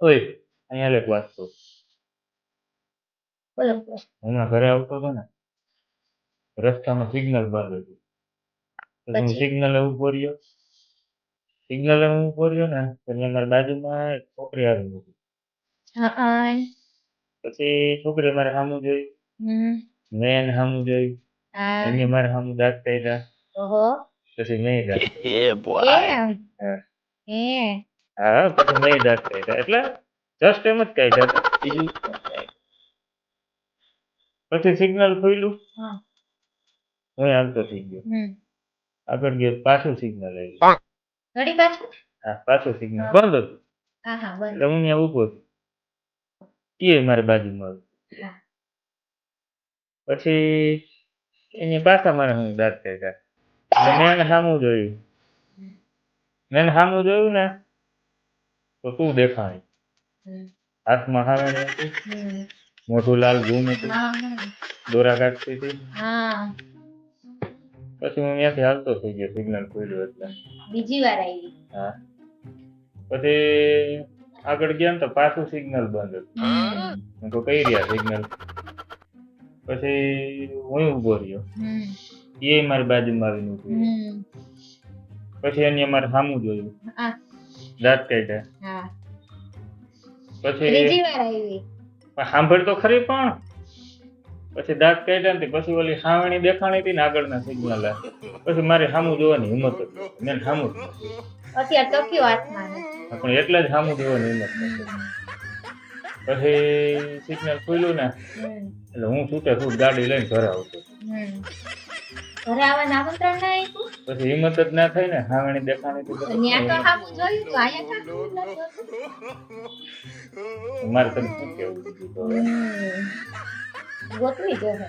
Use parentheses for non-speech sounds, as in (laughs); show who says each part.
Speaker 1: ઓય અહીંયા લેખ વાંચતો. હમણાં ઘરે આવતો હતો ને રસ્તામાં સિગ્નલ બહાર હતું. હું સિગ્નલ ઊભો રહ્યો. સિગ્નલ હું ઊભો રહ્યો ને એટલે મારી બાજુમાં એક છોકરી આવી હતી. પછી છોકરી મારે સામું જોયું.
Speaker 2: હમ.
Speaker 1: મેં એને સામું જોયું. એને મારે સામું દાંત કાઢ્યા. પછી મેં દાંત
Speaker 2: એ (laughs)
Speaker 1: હા.
Speaker 2: હે
Speaker 1: હા પછી નહીં દાંત કાઢ્યા એટલે જસ્ટ એમ જ કાઢ્યા હતા બીજું પછી સિગ્નલ ખોલ્યું
Speaker 2: હા.
Speaker 1: હાલતો થઈ ગયો. આગળ ગયો પાછું સિગ્નલ
Speaker 2: આવી
Speaker 1: હા પાછું સિગ્નલ બંધ હતું.
Speaker 2: હા હા બંધ.
Speaker 1: એટલે હું ત્યાં ઊભો એ મારી બાજુમાં. પછી એની પાછા મારે હું દાંત કાઢ્યા મેં સામું જોયું. મેં સામું જોયું ને તો તું
Speaker 2: દેખાય.
Speaker 1: હાથમાં સામે હતી? લાલ ઘૂમ હતું. દોરા કાઢતી હતી? પછી હું ત્યાંથી હાલતો થઈ ગયો સિગ્નલ ખોલ્યું એટલે.
Speaker 2: બીજી વાર આવી.
Speaker 1: હા. પછી આગળ ગયા ને તો પાછું સિગ્નલ બંધ હતું. હું તો કઈ રહ્યા સિગ્નલ. પછી હું ઊભો રહ્યો. એ મારી બાજુમાં આવીને ઊભી. પછી એને મારે સામું જોયું. દાંત કાઢ્યા
Speaker 2: હા.
Speaker 1: પછી
Speaker 2: ત્રીજી વાર આવી.
Speaker 1: પણ સાંભળ તો ખરી પણ. પછી દાંત કાઢ્યા ને પછી ઓલી સાવણી દેખાણી હતી ને આગળના સિગ્નલ પછી મારે સામું જોવાની હિંમત હતી. મેં સામું.
Speaker 2: અત્યારે તો હાથમાં
Speaker 1: પણ એટલે જ સામું જોવાની હિંમત. પછી સિગ્નલ ખુલ્યું ને. એટલે હું છૂટે છૂટ ગાડી લઈને ઘરે આવતો.
Speaker 2: ઘરે આવવાનું આમંત્રણ ના આપ્યું?
Speaker 1: પછી હિંમત જ ના થાય ને હાવણી દેખાણી
Speaker 2: તો?
Speaker 1: મારે તને શું કેવું.
Speaker 2: ગોતવી જોઈએ